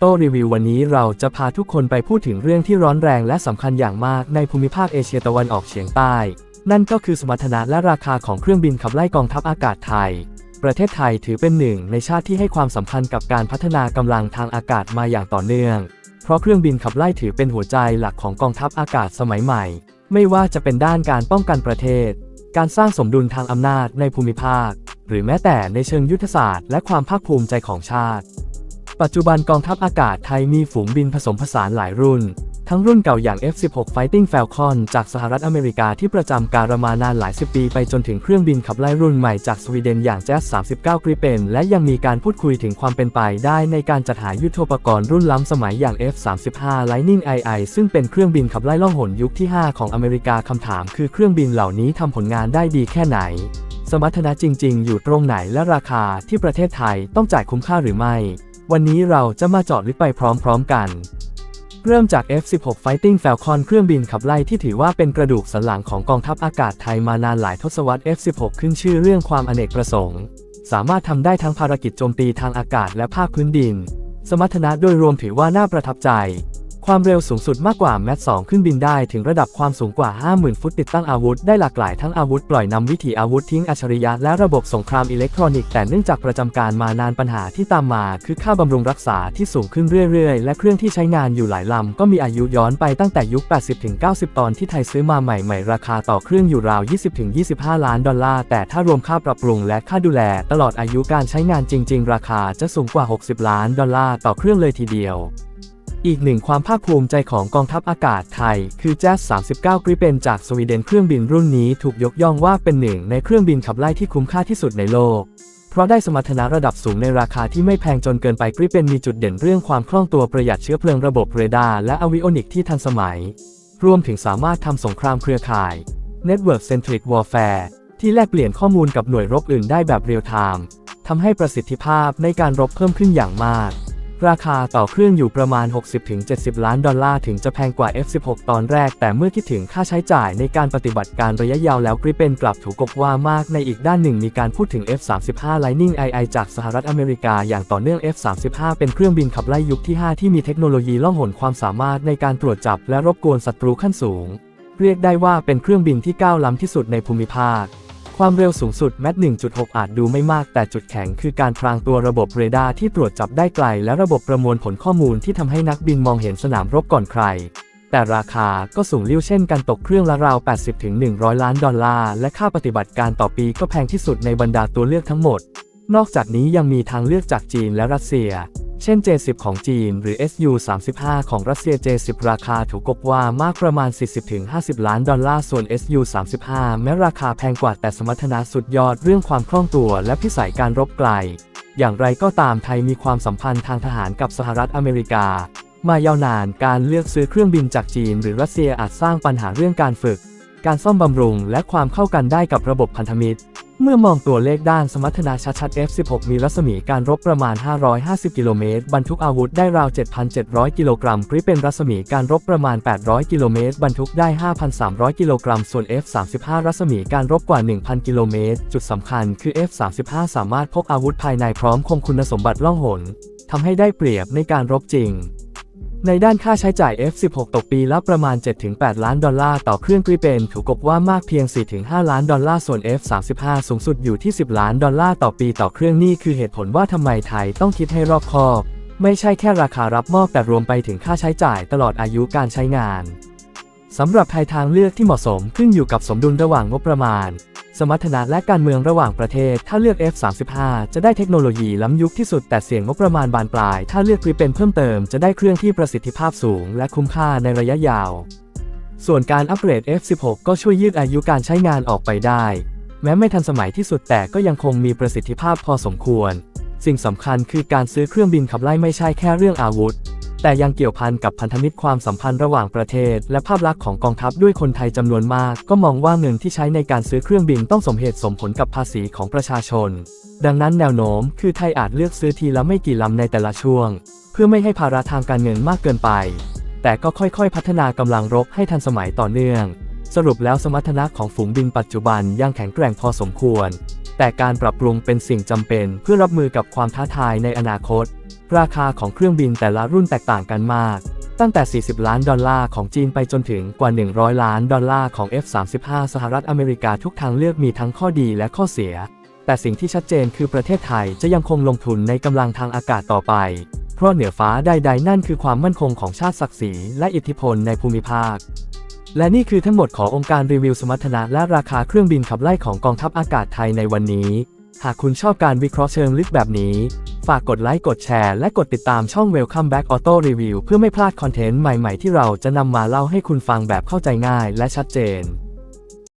โต้รีวิววันนี้เราจะพาทุกคนไปพูดถึงเรื่องที่ร้อนแรงและสำคัญอย่างมากในภูมิภาคเอเชียตะวันออกเฉียงใต้ นั่นก็คือสมรรถนะและราคาของเครื่องบินขับไล่กองทัพอากาศไทย ประเทศไทยถือเป็นหนึ่งในชาติที่ให้ความสำคัญกับการพัฒนากำลังทางอากาศมาอย่างต่อเนื่อง เพราะเครื่องบินขับไล่ถือเป็นหัวใจหลักของกองทัพอากาศสมัยใหม่ ไม่ว่าจะเป็นด้านการป้องกันประเทศ การสร้างสมดุลทางอำนาจในภูมิภาค หรือแม้แต่ในเชิงยุทธศาสตร์และความภาคภูมิใจของชาติ ปัจจุบันกองทัพอากาศไทยมีฝูงบินผสมผสานหลายรุ่น ทั้งรุ่นเก่าอย่าง F-16 Fighting Falcon จากสหรัฐอเมริกาที่ประจำการมานานหลายสิบปีไปจนถึงเครื่องบินขับไล่รุ่นใหม่จากสวีเดนอย่าง Jazz 39 Gripen และยังมีการพูดคุยถึงความเป็นไปได้ในการจัดหายุทโธปกรณ์รุ่นล้ำสมัยอย่าง F-35 Lightning II ซึ่งเป็นเครื่องบินขับไล่ล่องหนยุคที่ 5 ของอเมริกาคำถามคือเครื่องบินเหล่านี้ทำผลงานได้ดีแค่ไหนสมรรถนะจริง ๆ อยู่ตรงไหนและราคาที่ประเทศไทยต้องจ่ายคุ้มค่าหรือไม่ วันนี้เราจะมาเจาะลึกไปพร้อมๆกัน เริ่มจาก F-16 Fighting Falcon เครื่องบินขับไล่ที่ถือว่าเป็นกระดูกสันหลังของกองทัพอากาศไทยมานานหลายทศวรรษ F-16 ขึ้นชื่อเรื่องความอเนกประสงค์ สามารถทำได้ทั้งภารกิจโจมตีทางอากาศและภาคพื้นดิน สมรรถนะโดยรวมถือว่าน่าประทับใจ ความเร็วสูงสุดมากกว่าแมท2ขึ้นบินได้ถึงระดับความสูงกว่า 50,000 ฟุตติดตั้งอาวุธได้หลากหลายทั้งอาวุธปล่อยนำวิถีอาวุธทิ้งอัจฉริยะและระบบสงครามอิเล็กทรอนิกส์แต่เนื่องจากประจำการมานานปัญหาที่ตามมา คือค่าบำรุงรักษาที่สูงขึ้นเรื่อยๆ และเครื่องที่ใช้งานอยู่หลายลำก็มีอายุย้อนไปตั้งแต่ยุค 80-90 ตอนที่ไทยซื้อมาใหม่ๆ ราคาต่อเครื่องอยู่ราว 20-25 ล้านดอลลาร์แต่ถ้ารวมค่าปรับปรุงและค่าดูแล ตลอดอายุการใช้งานจริง ๆ ราคาจะสูงกว่า 60 ล้านดอลลาร์ต่อเครื่องเลยทีเดียว อีกหนึ่งความภาคภูมิใจของกองทัพอากาศไทย คือ Jazz 39 Gripen จากสวีเดนเครื่องบินรุ่นนี้ถูกยกย่องว่าเป็นหนึ่งในเครื่องบินขับไล่ที่คุ้มค่าที่สุดในโลก เพราะได้สมรรถนะระดับสูงในราคาที่ไม่แพงจนเกินไป Gripen มีจุดเด่นเรื่องความคล่องตัวประหยัดเชื้อเพลิงระบบเรดาร์และอวิโอนิกที่ทันสมัย รวมถึงสามารถทำสงครามเครือข่าย Network Centric Warfare ที่แลกเปลี่ยนข้อมูลกับหน่วยรบอื่นได้แบบเรียลไทม์ทำให้ประสิทธิภาพในการรบเพิ่มขึ้นอย่างมาก ราคาต่อเครื่องอยู่ประมาณ 60-70 ล้านดอลลาร์ถึงจะแพงกว่า F16 ตอนแรก แต่เมื่อคิดถึงค่าใช้จ่ายในการปฏิบัติการระยะยาวแล้วกริเป็นกลับถูกกบว่ามากในอีกด้านหนึ่งมีการพูดถึง F35 Lightning II จากสหรัฐอเมริกาอย่างต่อเนื่อง F35 เป็นเครื่องบินขับไล่ยุคที่ 5 ที่มีเทคโนโลยีล่องหนความสามารถในการตรวจจับและรบกวนศัตรูขั้นสูง เรียกได้ว่าเป็นเครื่องบินที่ก้าวล้ำที่สุดในภูมิภาค ความเร็วสูงสุดแมท1.6 อาจดูไม่มากแต่จุดแข็งคือการพรางตัวระบบเรดาร์ที่ตรวจจับได้ไกล และระบบประมวลผลข้อมูลที่ทำให้นักบินมองเห็นสนามรบก่อนใคร แต่ราคาก็สูงลิ่วเช่นกันตกเครื่องละราว 80-100 ล้านดอลลาร์ และค่าปฏิบัติการต่อปีก็แพงที่สุดในบรรดาตัวเลือกทั้งหมด นอกจากนี้ยังมีทางเลือกจากจีนและรัสเซีย เช่น J10 ของจีน หรือ SU-35 ของรัสเซีย J10 ราคาถูกกบว่ามากประมาณ 40-50 ล้านดอลลาร์ ส่วน SU-35 แม้ราคาแพงกว่าแต่สมรรถนะสุดยอดเรื่องความคล่องตัวและพิสัยการรบไกล อย่างไรก็ตามไทยมีความสัมพันธ์ทางทหารกับสหรัฐอเมริกา มายาวนานการเลือกซื้อเครื่องบินจากจีน หรือรัสเซียอาจสร้างปัญหาเรื่องการฝึก การซ่อมบำรุง และความเข้ากันได้กับระบบพันธมิตร เมื่อมองตัวเลขด้านสมรรถนะชัดๆ F16 มีรัศมีการรบประมาณ 550 กิโลเมตร บรรทุกอาวุธได้ราว 7,700 กิโลกรัมกริปเป็นรัศมีการรบประมาณ 800 กิโลเมตร บรรทุกได้ 5,300 กิโลกรัม ส่วน F35 รัศมีการรบกว่า 1,000 กิโลเมตร จุดสำคัญคือ F35 สามารถพกอาวุธภายในพร้อมคงคุณสมบัติล่องหนทำให้ได้เปรียบในการรบจริง ในด้านค่าใช้จ่าย F16 ตกปีละประมาณ 7-8 ล้านดอลลาร์ต่อเครื่องกริเปนถูกกบว่ามากเพียง 4-5 ล้านดอลลาร์ส่วน F35 สูงสุดอยู่ที่ 10 ล้านดอลลาร์ต่อปีต่อเครื่องนี่คือเหตุผลว่าทำไมไทยต้องคิดให้รอบคอบ ไม่ใช่แค่ราคารับมอบแต่รวมไปถึงค่าใช้จ่ายตลอดอายุการใช้งานสำหรับไทยทางเลือกที่เหมาะสมขึ้นอยู่กับสมดุลระหว่างงบประมาณ สมรรถนะและการเมืองระหว่างประเทศ ถ้าเลือก F35 จะได้เทคโนโลยีล้ำยุคที่สุด แต่เสี่ยงงบประมาณบานปลาย ถ้าเลือกกริเป็นเพิ่มเติมจะได้เครื่องที่ประสิทธิภาพสูง และคุ้มค่าในระยะยาว ส่วนการอัปเกรด F16 ก็ช่วยยืดอายุการใช้งานออกไปได้ แม้ไม่ทันสมัยที่สุดแต่ก็ยังคงมีประสิทธิภาพพอสมควร สิ่งสำคัญคือการซื้อเครื่องบินขับไล่ไม่ใช่แค่เรื่องอาวุธ แต่ยังเกี่ยวพันกับพันธมิตรความสัมพันธ์ระหว่างประเทศ และภาพลักษณ์ของกองทัพด้วยคนไทยจำนวนมาก ก็มองว่าเงินที่ใช้ในการซื้อเครื่องบินต้องสมเหตุสมผลกับภาษีของประชาชน ดังนั้นแนวโน้มคือไทยอาจเลือกซื้อทีละไม่กี่ลำในแต่ละช่วง เพื่อไม่ให้ภาระทางการเงินมากเกินไป แต่ก็ค่อยๆ พัฒนากำลังรบให้ทันสมัยต่อเนื่อง สรุปแล้วสมรรถนะของฝูงบินปัจจุบันยังแข็งแกร่งพอสมควร แต่การปรับปรุงเป็นสิ่งจำเป็นเพื่อรับมือกับความท้าทายในอนาคต ราคาของเครื่องบินแต่ละรุ่นแตกต่างกันมาก ตั้งแต่ 40 ล้านดอลลาร์ของจีนไปจนถึงกว่า 100 ล้านดอลลาร์ของ F-35 สหรัฐอเมริกาทุกทางเลือกมีทั้งข้อดีและข้อเสีย แต่สิ่งที่ชัดเจนคือประเทศไทยจะยังคงลงทุนในกำลังทางอากาศต่อไป เพราะเหนือฟ้าใดๆนั่นคือความมั่นคงของชาติศักดิ์ศรีและอิทธิพลในภูมิภาค และนี่คือทั้งหมดขององค์การรีวิวสมรรถนะและราคาเครื่องบินขับไล่ของกองทัพอากาศไทยในวันนี้ หากคุณชอบการวิเคราะห์เชิงลึกแบบนี้ ฝากกดไลค์ กดแชร์ และกดติดตามช่อง Welcome Back Auto Review เพื่อไม่พลาดคอนเทนต์ใหม่ๆ ที่เราจะนำมาเล่าให้คุณฟังแบบเข้าใจง่ายและชัดเจน